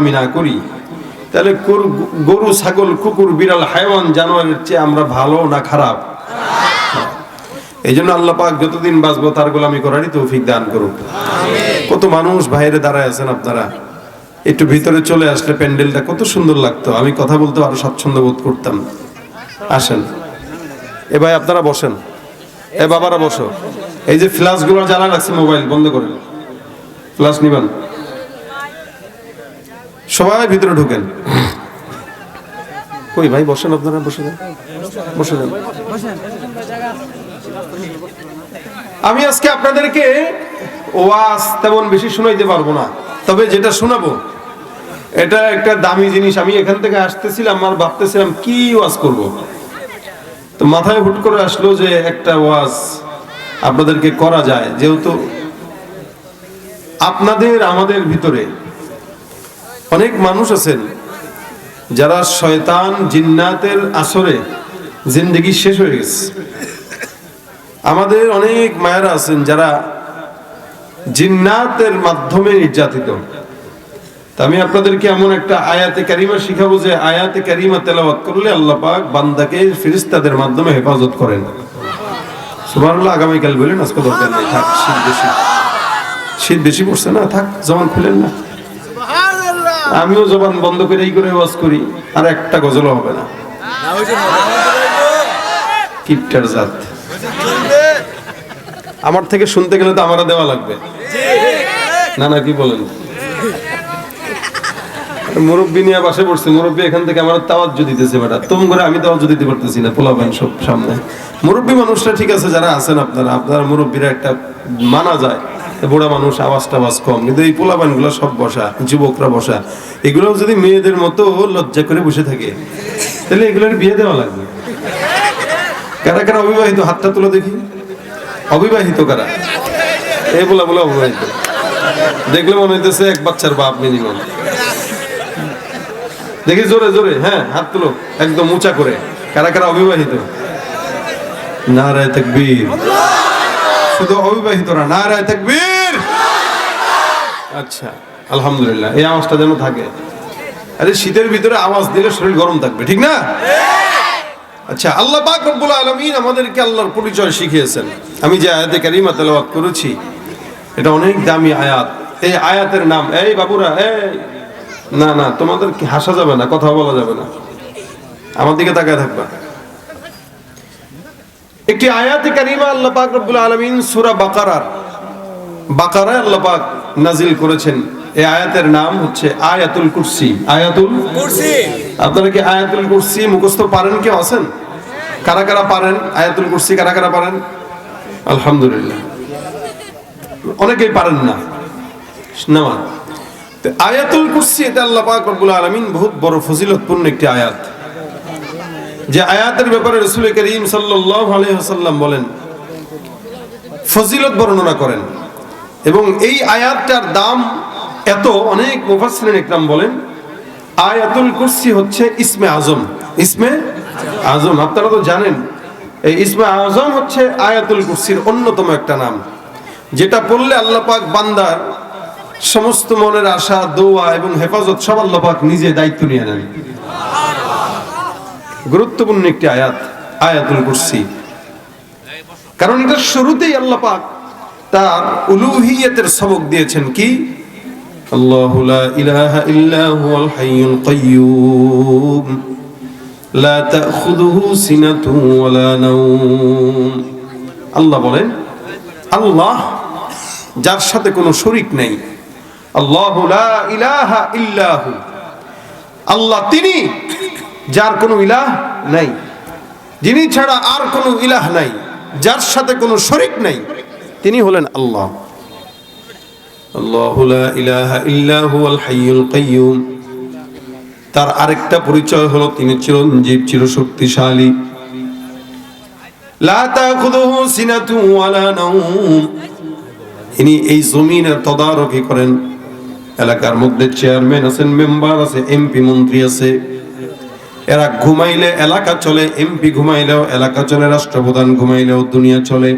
গোলামি না করি। তাহলে গরু- ছাগল, কুকুর, বিড়াল, হাইওয়ান, জানোয়ারের চেয়ে আমরা ভালো না খারাপ? এই জন্য আল্লাহ পাক যতদিন বাঁচবো, তার গোলামি করারই তৌফিক দান করুক। কত মানুষ বাইরে দাঁড়ায় আছেন আপনারা? একটু ভিতরে চলে আসলে প্যান্ডেলটা কত সুন্দর লাগতো। আমি কথা বলতে আরও স্বাচ্ছন্দ্য বোধ করতাম। আসেন। এ ভাই, আপনারা বসেন। এ বাবারা বসো। এই যে ফ্ল্যাশগুলো জ্বালা রাখছে মোবাইল, বন্ধ করেন। ফ্ল্যাশ নিবেন। সবাই ভিতরে ঢুকেন। কই ভাই, বসেন আপনারা, বসে যান। বসে যান। আমি আজকে আপনাদেরকে ওয়াজ তেমন বেশি শোনাইতে পারব না, তবে যেটা শোনাবো, এটা একটা দামি জিনিস। আমি এখান থেকে আসতেছিলাম আর ভাবতেছিলাম কি ওয়াজ করব। তো মাথায় হুট করে আসলো যে একটা ওয়াজ আপনাদেরকে করা যায়, যেহেতু আপনাদের, আমাদের ভিতরে অনেক মানুষ আছেন যারা শয়তান জিন্নাতের আসরে জিন্দগি শেষ হয়ে গেছে। আমাদের অনেক মায়েরা আছেন যারা জিন্নাতের মাধ্যমে নির্যাতিত। আমি আপনাদেরকে এমন একটা আয়াতে কারিমা শিখাবো যে আয়াতে কারিমা তেলাওয়াত করলে আল্লাহ পাক বান্দাকে ফিরিস্তাদের মাধ্যমে হেফাজত করেন। সুবহানাল্লাহ, আগামীকাল বলেন, আজকে দরকার নেই। থাক, শীত বেশি। শীত বেশি পড়ছে না, থাক, জবান খুলেন না। আমিও জবান বন্ধ করে এই করে ওয়াজ করি, আর একটা গজলও হবে না। কিপটার জাত। আমার থেকে শুনতে গেলে তো আমারও দেওয়া লাগবে। না না, কি বলেন? মুরব্বী নিয়ে বাসে পড়ছে, মুরব্বী এখান থেকে আমার তাওয়াজ্জ দিতেছে বেটা। তুম করে আমি তাওয়াজ্জ দিতে পারতেছি না পোলাপান সব সামনে। মুরব্বী মানুষরা ঠিক আছে, যারা আছেন আপনারা আপনারা মুরব্বীরা একটা মানা যায়। বুড়া মানুষ আওয়াজ টাওয়াজ কম, কিন্তু এই পোলাপানগুলো সব বসা, যুবকরা বসা। এগুলো যদি মেয়েদের মতো লজ্জা করে বসে থাকে, তাহলে এগুলোর বিয়ে দেওয়া লাগবে। কারা কারা অবিবাহিত? হাতটা তুলে দেখি। অবিবাহিত কারা? এই বলা বলে অবিবাহিত। দেখলে মনে হইতেছে এক বাচ্চার বাপ মিনিমাম দেখি জোরে জোরে হ্যাঁ হাত তুলো, একদম উঁচা করে। কারা কারা অবিবাহিত? নারায় তাকবীর। শুধু অবিবাহিতরা নারায় তাকবীর। আচ্ছা। আলহামদুলিল্লাহ এই আওয়াজটা যেন থাকে। আরে শীতের ভিতরে আওয়াজ দিলে শরীর গরম থাকবে ঠিক না? আচ্ছা আল্লাহ পাক রব্বুল আলামিন আমাদেরকে আল্লাহর পরিচয় শিখিয়েছেন। আমি যে আয়াতে কারিমা তেলাওয়াত করেছি এটা অনেক দামি আয়াত। এই আয়াতের নাম এই বাবুরা এই না না তোমাদের কি হাসা যাবে না কথা বলা যাবে না। আমার দিকে তাকায় থাকবা। একটি আয়াতে কারিমা আল্লাহ পাক রব্বুল আলামিন সূরা বাকারার। বাকারায় আল্লাহ পাক নাজিল করেছেন। এই আয়াতের নাম হচ্ছে আয়াতুল কুরসি। আয়াতুল কুরসি। আপনারা কি আয়াতুল কুরসি মুখস্থ পারেন কেউ আছেন? কারা কারা পারেন? আয়াতুল কুরসি কারা কারা পারেন? আলহামদুলিল্লাহ। অনেকেই পারেন না। তো আয়াতুল কুরসি এটা আল্লাহ পাক রব্বুল আলামিন বহুত বড় ফজিলতপূর্ণ একটি আয়াত। যে আয়াতের ব্যাপারে রাসূল করিম আলাইহি বলেন, ফজিলত বর্ণনা করেন। এবং এই আয়াতটার দাম এত, অনেক মুফাসসিরিন ইকরাম বলেন, আয়াতুল কুরসি হচ্ছে ইসমে আজম। ইসমে আজম, আপনারা তো জানেন, এই ইসমে আজম হচ্ছে আয়াতুল কুরসির অন্যতম একটা নাম, যেটা পড়লে আল্লাহ পাক বান্দার সমস্ত মনের আশা, দোয়া এবং হেফাজত সব আল্লাহ পাক নিজে দায়িত্ব নিয়ে নেন। গুরুত্বপূর্ণ একটি আয়াত, আয়াতুল কুরসি। কারণ এটা শুরুতেই আল্লাহ পাক তার উলুহিয়াতের সবক দিয়েছেন কি? আল্লাহ লা ইলাহা ইল্লা হুয়াল হাইয়ুল কাইয়্যুম লা তাখুযুহু সিনাতুন ওয়ালা নাওম। আল্লাহ বলেন, আল্লাহ যার সাথে কোনো শরিক নেই, আল্লাহ লা ইলাহা ইল্লাহু আল্লাহ তিনি যার কোনো ইলাহ নাই। যিনি ছাড়া আর কোনো ইলাহ নাই, যার সাথে কোনো শরিক নাই, তিনি হলেন আল্লাহ। তার আরেকটা পরিচয় হলো, তিনি চিরঞ্জীব, চিরশক্তিশালী। লা তাখুযুহু সিনাতু ওয়ালা নাওম। ইনি এই জমিনের তদারকি করেন। এলাকার মধ্যে চেয়ারম্যান আছেন, মেম্বার আছে, এমপি, মন্ত্রী আছে। এরা ঘুমাইলে এলাকা চলে, এমপি ঘুমাইলেও এলাকা চলে, রাষ্ট্রপ্রধান ঘুমাইলেও দুনিয়া চলে,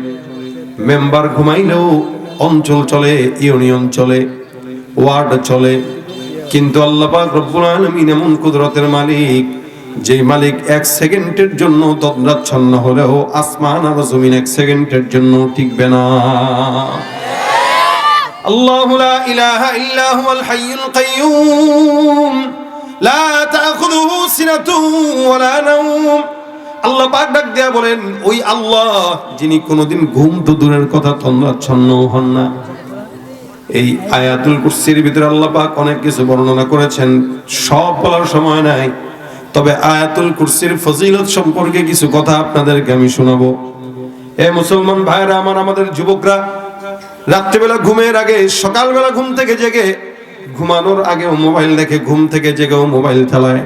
মেম্বার ঘুমাইলেও অঞ্চল চলে, ইউনিয়ন চলে, ওয়ার্ড চলে। কিন্তু আল্লাপাক রব্বুল আলমিন এমন কুদরতের মালিক যে মালিক এক সেকেন্ডের জন্য তদ্রাচ্ছন্ন হলেও আসমান আর জমিন এক সেকেন্ডের জন্য টিকবে না। আল্লাহ ইলাহা ইল্লাহুল হাইয়ুল কাইয়ুম। লা তাখুযুহু সিনাতুন ওয়ালা নাওম। আল্লাহ পাক ডাক দেয়া বলেন, ওই আল্লাহ যিনি কোনোদিন ঘুম তো দূরের কথা তন্দ্রাচ্ছন্ন হন না। এই আয়াতুল কুরসির ভিতরে আল্লাহ পাক অনেক কিছু বর্ণনা করেছেন, সব বলার সময় নাই। তবে আয়াতুল কুরসির ফজিলত সম্পর্কে কিছু কথা আপনাদেরকে আমি শোনাবো। এ মুসলমান ভাইরা, আমার, আমাদের যুবকরা, রাত্রিবেলা ঘুমের আগে, সকালবেলা ঘুম থেকে জেগে ঘুমানোর আগেও মোবাইল দেখে ঘুম থেকে জেগেও মোবাইল চালায়।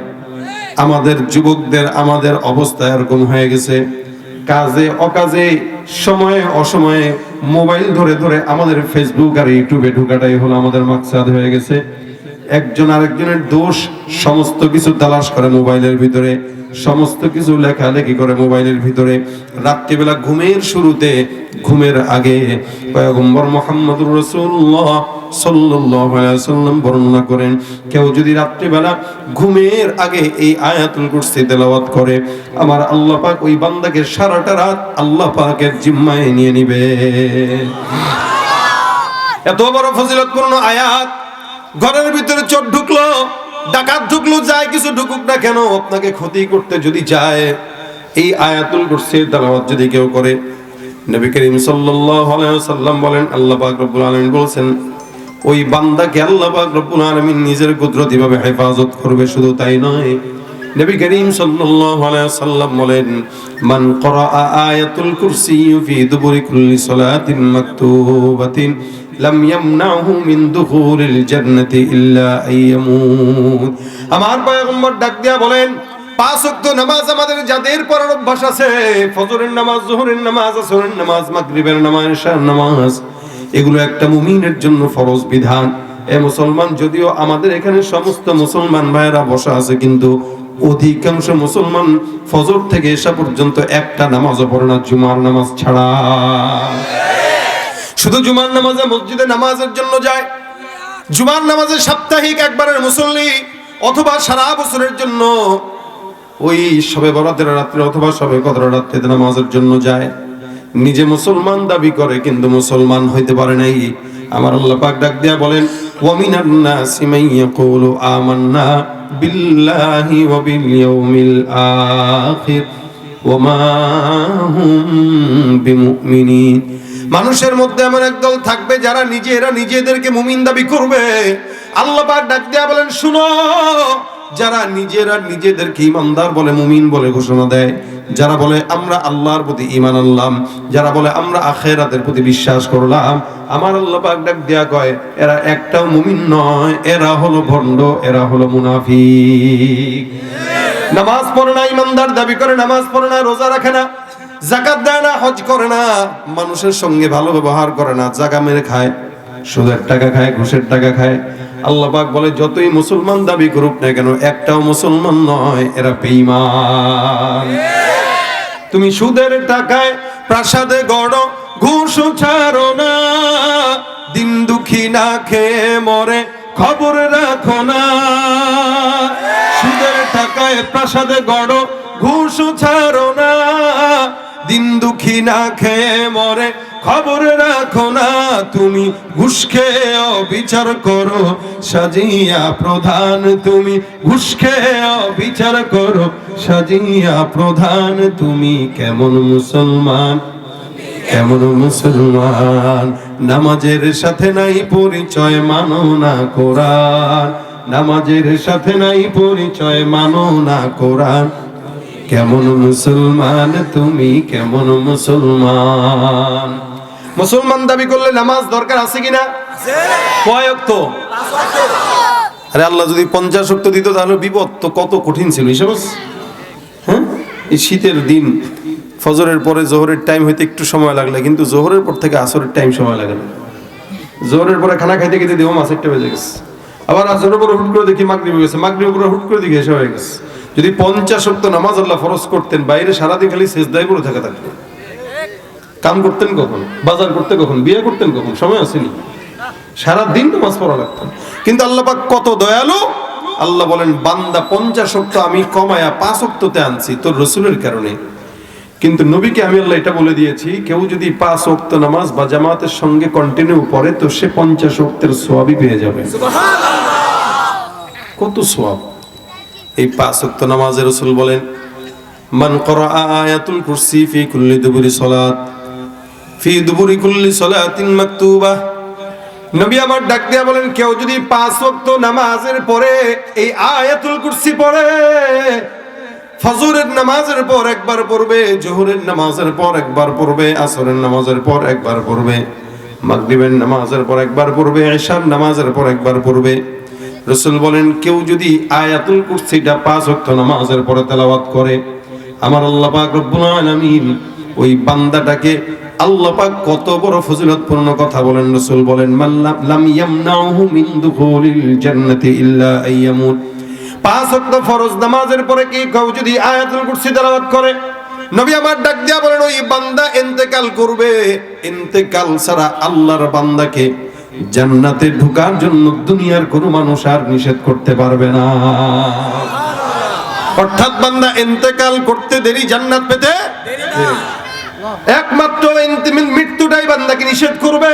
আমাদের যুবকদের আমাদের অবস্থা এরকম হয়ে গেছে। কাজে অকাজে, সময়ে অসময়ে মোবাইল ধরে ধরে আমাদের ফেসবুক আর ইউটিউবে ঢুকাটাই হলো আমাদের মাকসাদ হয়ে গেছে। একজন আরেকজনের দোষ, সমস্ত কিছু তালাশ করে মোবাইলের ভিতরে, সমস্ত কিছু লেখালেখি করে মোবাইলের ভিতরে। রাত্রিবেলা ঘুমের শুরুতে, ঘুমের আগে পয়গম্বর মোহাম্মদুর রসুল্লাহ সাল্লাম বর্ণনা করেন, কেউ যদি রাত্রিবেলা ঘুমের আগে এই আয়াতুল তেলাওয়াত করে, আমার আল্লাহ পাক ওই বান্দাকে সারাটা রাত আল্লাহ পাকের জিম্মায় নিয়ে নিবে। এত বড় ফজিলতপূর্ণ আয়াত, ঘরের ভিতরে চোর ঢুকলো, ডাকাত ঢুকলো যায় কিছু ঢুকুক না কেন, আপনাকে ক্ষতি করতে যদি যায় এই আয়াতুল কুরসির তেলাওয়াত যদি কেউ করে, নবী করিম সাল্লাল্লাহু আলাইহি সাল্লাম বলেন, আল্লাহ পাক রব্বুল আলামিন বলেন ওই বান্দাকে আল্লাহ পাক রব্বুল আলামিন নিজের কুদরতি ভাবে হেফাজত করবে, শুধু তাই নয়। নবী করিম সাল্লাল্লাহু আলাইহি সাল্লাম বলেন, মান ক্বারা আয়াতুল কুরসি ফি দুবুরি কুল্লি সালাতিন মাকতুবাতিন, লাম ইয়ামনাহু মিন দুখুলিল জান্নাতি ইল্লা আইয়ামুত আমার পয়গম্বর ডাক দিয়া বলেন, পাঁচ ওয়াক্ত নামাজ আমাদের যাদের পড়ার অভ্যাস আছে, ফজরের নামাজ, জোহরের নামাজ, আসরের নামাজ, মাগরিবের নামাজ ইশার নামাজ এগুলো একটা মুমিনের জন্য ফরজ বিধান। এ মুসলমান, যদিও আমাদের এখানে সমস্ত মুসলমান ভাইয়েরা বসা আছে, কিন্তু অধিকাংশ মুসলমান ফজর থেকে এসা পর্যন্ত একটা নামাজও পড়ে না, জুমার নামাজ ছাড়া। শুধু জুমার নামাজে মসজিদে নামাজের জন্য যায়, জুমার নামাজে সাপ্তাহিক একবারের মুসল্লি অথবা সারা বছরের জন্য ওই সবে বরাতের রাত্রে অথবা সবে কদর রাত্রিতে নামাজের জন্য যায়। নিজে মুসলমান দাবি করে, কিন্তু মুসলমান হইতে পারে নাই। আমার আল্লাহ পাক ডাক দিয়া বলেন, ওয়ামিনান নাসি মান ইয়াকুলু আমান্না বিল্লাহি ওয়া বিল ইয়াউমিল আখির ওমা হুম বিমুমিনিন। মানুষের মধ্যে এমন একদল থাকবে যারা নিজেরা নিজেদেরকে মুমিন দাবি করবে। আল্লাহ পাক ডাক দিয়া বলেন, শুনো, যারা নিজেরা নিজেদেরকে ইমানদার বলে, মুমিন বলে ঘোষণা দেয় যারা বলে, আমরা আল্লাহর প্রতি ইমান আনলাম। যারা বলে, আমরা আখেরাতের প্রতি বিশ্বাস করলাম। আমার আল্লাহ পাক ডাক দেয়া কয়, এরা একটাও মুমিন নয়, এরা হলো ভণ্ড, এরা হলো মুনাফিক। নামাজ পড়ে না ইমানদার দাবি করে, নামাজ পড়ে না, রোজা রাখে না জাকাত দেয় না, হজ করে না, মানুষের সঙ্গে ভালো ব্যবহার করে না, জাগা মেরে খায়, সুদের টাকা খায়, ঘুষের টাকা খায়। আল্লাহ পাক বলে, যতই মুসলমান দাবি করুক না কেন, একটাও মুসলমান নয়, এরা বেঈমান। তুমি সুদের টাকায় প্রাসাদে গড়, ঘুষ ছাড়ো না। দিন দুঃখী না খেয়ে মরে, খবর রাখো না। সুদের টাকায় প্রাসাদে গড়, ঘুষ ছাড়ো না। দিন দুঃখী না খেয়ে মরে খবর রাখো না, তুমি ঘুষ খেয়ে বিচার করো, সাজিয়া প্রধান তুমি ঘুষ খেয়ে বিচার করো, সাজিয়া প্রধান তুমি কেমন মুসলমান? কেমন মুসলমান? নামাজের সাথে নাই পরিচয়, মানো না কোরআন। নামাজের সাথে নাই পরিচয়, মানো না কোরআন। কেমন মুসলমান, তুমি কেমন মুসলমান? মুসলমান দাবি করলে নামাজ দরকার আছে কিনা? কয় অক্ত আরে আল্লাহ যদি পঞ্চাশ অক্ত দিত তাহলে বিপদ তো কত কঠিন ছিল, হিসাব? হ্যাঁ? এই শীতের দিন, ফজরের পরে জোহরের টাইম হইতে একটু সময় লাগলে, কিন্তু জোহরের পর থেকে আসরের টাইম সময় লাগে না। জোহরের পরে খানা খাইতে খেতে দেবো মাসেরটা বেজে গেছে। আবার আসরের পরে হুট করে দেখি মাগরিব গেছে। মাগরিব পরে হুট করে দেখি এসে হয়ে গেছে। যদি পঞ্চাশ অক্ত নামাজ আল্লাহ ফরজ করতেন, বাইরে সারাদিন খালি শেষ দায় করে থাকা থাকতো। কাম করতেন কখন? বাজার করতে কখন? বিয়ে করতেন কখন? সময় আসেনি সারা দিন নামাজ পড়া লাগতো না। কিন্তু আল্লাহ পাক কত দয়ালু? আল্লাহ বলেন বান্দা পঞ্চাশ অক্ত আমি কমায়া পাঁচ অক্ততে আনছি তোর রসুলের কারণে। কিন্তু নবীকে আমি আল্লাহ এটা বলে দিয়েছি কেউ যদি পাঁচ অক্ত নামাজ বা জামাতের সঙ্গে কন্টিনিউ পড়ে তো সে পঞ্চাশ অক্তের সোয়াবই পেয়ে যাবে। কত সোয়াব? এই পাঁচ অক্ত নামাজের রসুল বলেন মান করা আয়াতুল কুরসি ফি কুল্লি দুবুরি সলাত। ফি দুবুরি কুল্লি সলাতিন মাকতুবা। নবী আমার ডাক দিয়া বলেন, কেউ যদি পাঁচ ওয়াক্ত নামাজের পরে এই আয়াতুল কুরসি পড়ে, ফজরের নামাজের পর একবার পড়বে, জোহরের নামাজের পর একবার পড়বে, আসরের নামাজের পর একবার পড়বে, মাগরিবের নামাজের পর একবার পড়বে এশার নামাজের পর একবার পড়বে। রসুল বলেন, কেউ যদি আয়াতুল কুরসিটা পাঁচ ওয়াক্ত নামাজের পরে তেলাওয়াত করে, আমার আল্লাহ পাক রব্বুল আলামিন ওই বান্দাটাকে আল্লাহ পাক কত বড় ফজিলতপূর্ণ কথা বলেন, রাসূল বলেন লাম- মিন দুখুলিল জান্নাতি ইল্লা পাঁচ ওয়াক্ত ফরজ নামাজের পরে কি কেউ যদি আয়াতুল কুরসি তেলাওয়াত করে, নবী আমার ডাক দিয়া বলেন, ওই বান্দা ইন্তেকাল করবে। ইন্তেকাল ছাড়া আল্লাহর বান্দাকে জান্নাতে ঢোকার জন্য দুনিয়ার কোনো মানুষ আর নিষেধ করতে পারবে না। অর্থাৎ বান্দা ইন্তেকাল করতে দেরি জান্নাত পেতে একমাত্র মৃত্যুটাই বান্দাকে নিষেধ করবে।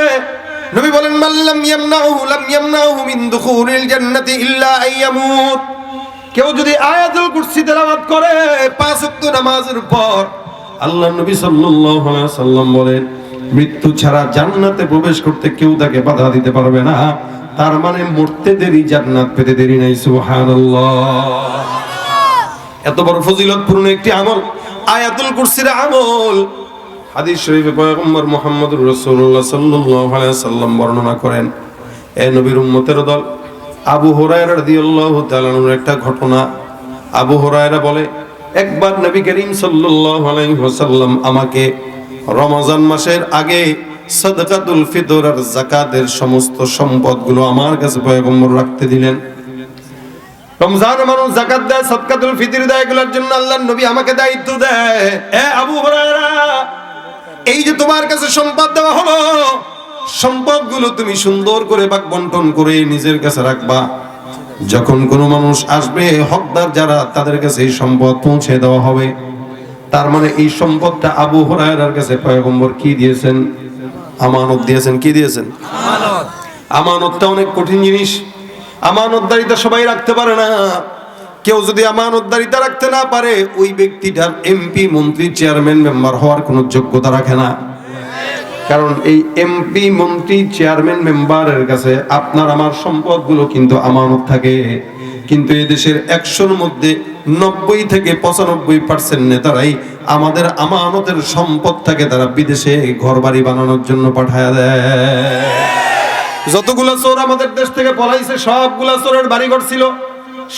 নবী বলেন মাল্লাম ইয়ামনাহু লাম ইয়ামনাহু মিন দুখুলিল জান্নাতি ইল্লা আইয়ামুত কেউ যদি আয়াতুল কুরসি তেলাওয়াত করে পাঁচ ওয়াক্ত নামাজের পর, আল্লাহ নবী সাল্লাল্লাহু আলাইহি বলেন, মৃত্যু ছাড়া জান্নাতে প্রবেশ করতে কেউ তাকে বাধা দিতে পারবে না। তার মানে মরতে দেরি, জান্নাত পেতে দেরি নাই, সুবহানাল্লাহ। এত বড় ফজিলতপূর্ণ একটি আমল, আয়াতুল কুরসির আমল। হাদিস শরীফে পয়গম্বর মুহাম্মদুর রাসূলুল্লাহ সাল্লাল্লাহু আলাইহি সাল্লাম বর্ণনা করেন, এ নবীর উম্মতের দল, আবু হুরায়রা রাদিয়াল্লাহু তাআলা আনহুর একটা ঘটনা। আবু হুরায়রা বলে, একবার নবী করিম সাল্লাল্লাহু আলাইহি ওয়াসাল্লাম আমাকে রমজান মাসের আগে সাদকাতুল ফিতর আর যাকাতের সমস্ত সম্পদগুলো আমার কাছে পয়গম্বর রাখতে দিলেন। রমজান মানুষ জাকাত দেয়, সদকাতুল ফিতর দেয়, এগুলোর জন্য আল্লাহর নবী আমাকে দায়িত্ব দেয়। এ আবু হুরায়রা এই যে তোমার কাছে সম্পদ দেওয়া হলো সম্পদগুলো তুমি সুন্দর করে বাক বন্টন করে নিজের কাছে রাখবা। যখন কোনো মানুষ আসবে হকদার যারা তাদের কাছে এই সম্পদ পৌঁছে দেওয়া হবে। তার মানে এই সম্পদটা আবু হুরায়রার কাছে পয়গম্বর কি দিয়েছেন? আমানত দিয়েছেন কি দিয়েছেন? আমানতটা অনেক কঠিন জিনিস। আমানতদারিতা সবাই রাখতে পারে না। কেউ যদি আমানতদারিতা রাখতে না পারে, ওই ব্যক্তিটার এমপি মন্ত্রী চেয়ারম্যান মেম্বার হওয়ার কোনো যোগ্যতা রাখে না। কারণ এই এমপি মন্ত্রী চেয়ারম্যান মেম্বারের কাছে আপনার আমার সম্পদগুলো কিন্তু আমানত থাকে। কিন্তু এই দেশের একশোর মধ্যে নব্বই থেকে পঁচানব্বই পার্সেন্ট নেতারাই আমাদের আমানতের সম্পদ থাকে, তারা বিদেশে ঘর বাড়ি বানানোর জন্য পাঠায় দেয়। যতগুলা চোর আমাদের দেশ থেকে পলাইছে, সবগুলা চোরের বাড়িঘর ছিল।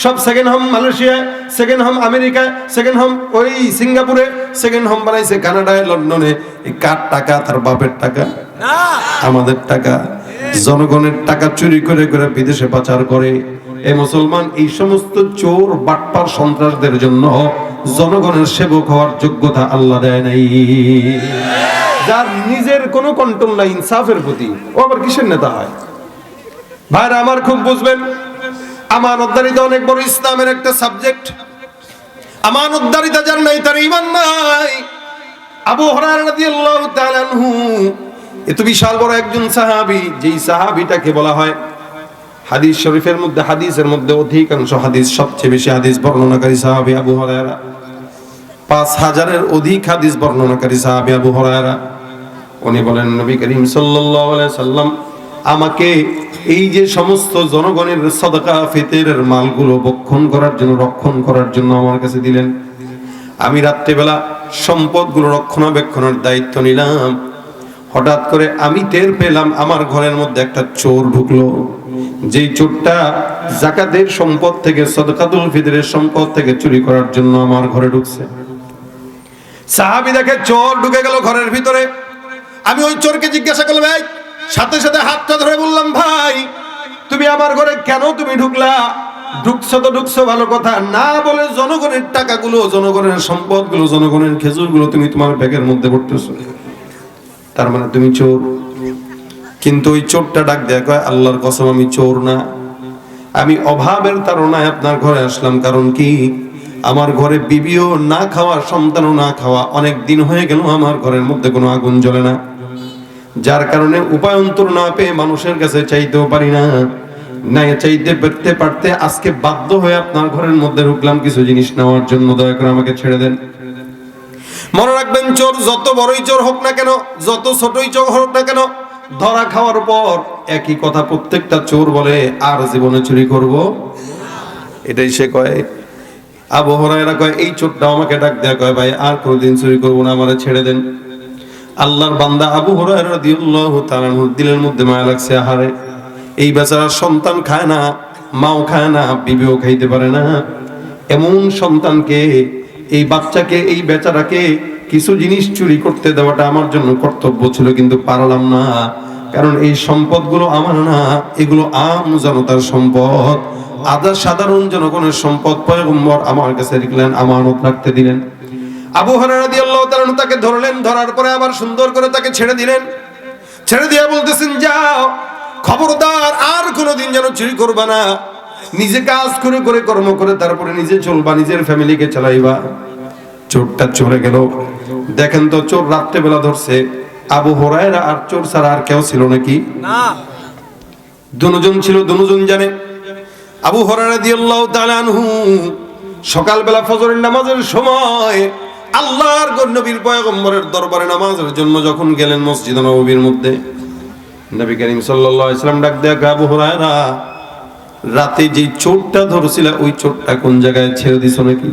সব সেকেন্ড হোম মালয়েশিয়ায় সেকেন্ড হোম আমেরিকায় সেকেন্ড হোম ওই সিঙ্গাপুরে সেকেন্ড হোম বানাইছে কানাডায় লন্ডনে। এই কার টাকা? তার বাপের টাকা? আমাদের টাকা। জনগণের টাকা চুরি করে করে বিদেশে পাচার করে। এই মুসলমান এই সমস্ত চোর বাটপার সন্ত্রাসদের জন্য জনগণের সেবক হওয়ার যোগ্যতা আল্লাহ দেয় নাই। যার নিজের কোনো কন্ট্রোল নাই ইনসাফের প্রতি। ও আবার কিসের নেতা হয়? ভাইরা আমার খুব বুঝবেন আমানতদারিতা অনেক বড় ইসলামের একটা সাবজেক্ট আমানতদারিতা যার নাই, তার ইমান নাই। আবু রাদিয়াল্লাহু তাআলা আনহু এত বিশাল বড় একজন সাহাবী, যেই সাহাবীটাকে বলা হয় হাদিস শরীফের মধ্যে, হাদিসের মধ্যে অধিকাংশ হাদিস, সবচেয়ে বেশি হাদিস বর্ণনাকারী সাহাবী আবু হরায়রা। পাঁচ হাজারের অধিক হাদিস বর্ণনাকারী সাহাবী আবু হরায়রা। উনি বলেন, নবী করিম সাল্লাল্লাহু আলাইহি সাল্লাম আমাকে এই যে সমস্ত জনগণের সদকা ফিতরের মালগুলো বক্ষণ করার জন্য, রক্ষণ করার জন্য আমার কাছে দিলেন। আমি রাত্রেবেলা সম্পদগুলো রক্ষণাবেক্ষণের দায়িত্ব নিলাম। হঠাৎ করে আমি টের পেলাম আমার ঘরের মধ্যে একটা চোর ঢুকলো। যেই চোরটা জাকাতের সম্পদ থেকে, সদকাতুল ফিতরের সম্পদ থেকে চুরি করার জন্য আমার ঘরে ঢুকছে। সাহাবি দেখে চোর ঢুকে গেল ঘরের ভিতরে। আমি ওই চোরকে জিজ্ঞাসা করলাম সাথে সাথে হাতটা ধরে বললাম, ভাই, তুমি আমার ঘরে কেন তুমি ঢুকলা? ঢুকছো তো ঢুকছো, ভালো কথা। না বলে জনগণের টাকাগুলো, জনগণের সম্পদগুলো, জনগণের খেজুরগুলো তুমি তোমার ব্যাগের মধ্যে পড়তেছো তার মানে তুমি চোর। কিন্তু ওই চোরটা ডাক দেয়া কয়, আল্লাহর কসম, আমি চোর না। আমি অভাবের তাড়নায় আপনার ঘরে আসলাম, কারণ কি? আমার ঘরে বিবিও না খাওয়া, সন্তানও না খাওয়া, অনেক দিন হয়ে গেল আমার ঘরের মধ্যে কোনো আগুন জ্বলে না। যার কারণে উপায়ন্তর না পেয়ে মানুষের কাছে চাইতেও পারি না। চাইতে পেতে পারতে আজকে বাধ্য হয়ে আপনার ঘরের মধ্যে ঢুকলাম কিছু জিনিস নেওয়ার জন্য, দয়া করে আমাকে ছেড়ে দেন। মনে রাখবেন, চোর যত বড়ই চোর হোক না কেন, যত ছোটই চোর হোক না কেন, ধরা খাওয়ার পর একই কথা প্রত্যেকটা চোর বলে, আর জীবনে চুরি করব? এটাই সে কয়। আবু হরাইরা কয়, এই চোরটা আমাকে ডাক দেয়া। কয়, ভাই, আর কোনোদিন চুরি করব না, আমারে ছেড়ে দেন। আল্লাহর বান্দা আবু দিলের মধ্যে মায়া লাগছে, আহারে। এই বেচারা সন্তান খায় না, মাও খায় না, বিবিও খাইতে পারে না। এমন সন্তানকে, এই বাচ্চাকে, এই বেচারাকে কিছু জিনিস চুরি করতে দেওয়াটা আমার জন্য কর্তব্য ছিল, কিন্তু পারলাম না। কারণ এই সম্পদগুলো আমার না, এগুলো আম জনতার সম্পদ। আদা সাধারণ জনগণের সম্পদ, পয়গম্বর আমার কাছে লিখলেন, আমানত রাখতে দিলেন। আবু হরারা রাদিয়াল্লাহু তাআলা তাকে ধরলেন ধরার পরে আবার সুন্দর করে তাকে ছেড়ে দিলেন। ছেড়ে দিয়ে বলতেছেন যাও খবরদার আর কোনোদিন যেন চুরি করবা না। নিজে কাজ করে করে কর্ম করে তারপরে নিজে চলবা নিজের ফ্যামিলিকে চালাইবা। চোরটা চলে গেল। দেখেন তো চোর রাত্রেবেলা ধরছে। আবু হরায়রা আর চোর ছাড়া আর কেউ ছিল নাকি? না। দুজন ছিল দুজন জানে। আবু হরারা আনহু সকালবেলা ফজরের নামাজের সময় আল্লাহর নবীর পয়গম্বরের দরবারে নামাজের জন্য যখন গেলেন মসজিদ নববীর মধ্যে নবী করিম সাল্লাল্লাহু আলাইহি সাল্লাম ডাক দেয়া আবু হুরায়রা রাতে যে চোরটা ধরছিল ওই চোরটা কোন জায়গায় ছেড়ে দিছো নাকি?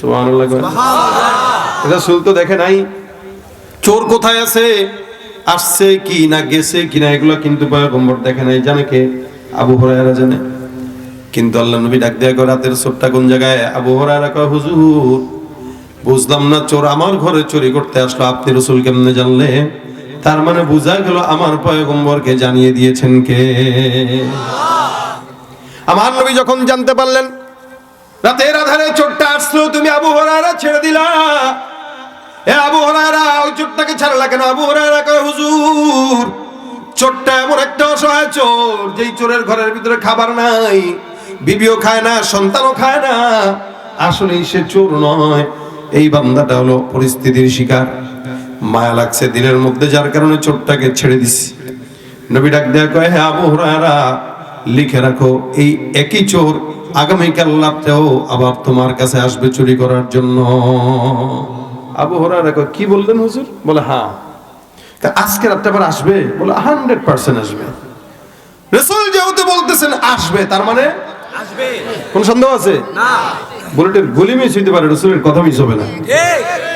সুবহানাল্লাহ কয়। রাসূল তো দেখে নাই। চোর কোথায় আছে? আসছে কি না গেছে কি না এগুলো কিন্তু পয়গম্বর দেখে নাই জানে কে? আবু হুরায়রা জানে। কিন্তু আল্লাহ নবী ডাক দেয়া রাতের চোরটা কোন জায়গায়? আবু হুরায়রা কয় হুজুর বুঝলাম না, চোর আমার ঘরে চুরি করতে আসলো। আপনি রসুল কেমনে জানলে? তার মানে বোঝা গেল আমার পয়গম্বরকে জানিয়ে দিয়েছেন কে। আমার নবী যখন জানতে পারলেন, রাতের আধারে চোরটা আসলো, তুমি আবু হরারা ছেড়ে দিলা। এ আবু হরারা ওই চোরটাকে ছাড়লা কেন আবু হরারা কয়, হুজুর, চোরটা এমন একটা অসহায় চোর, যেই চোরের ঘরের ভিতরে খাবার নাই, বিবিও খায় না, সন্তানও খায় না। আসলে সে চোর নয়। এই বান্দাটা হলো পরিস্থিতির শিকার। মায়া লাগছে দিলের মধ্যে, যার কারণে চোরটাকে ছেড়ে দিছি। নবী ডাক দেয়া কয় হ্যাঁ আবু হুরায়রা, লিখে রাখো, এই একই চোর আগামীকাল রাত্রেও আবার তোমার কাছে আসবে চুরি করার জন্য। আবু হুরায়রা কয়, কি বললেন হুজুর? বলে হ্যাঁ। আজকে রাত্রে আবার আসবে? বলে, হান্ড্রেড পার্সেন্ট আসবে। রসুল যেহেতু বলতেছেন, আসবে। তার মানে কোন সন্দেহ আছে? না। বুলেটের গুলি মিস হইতে পারে রসুলের কথা মিস হবে না। ঠিক।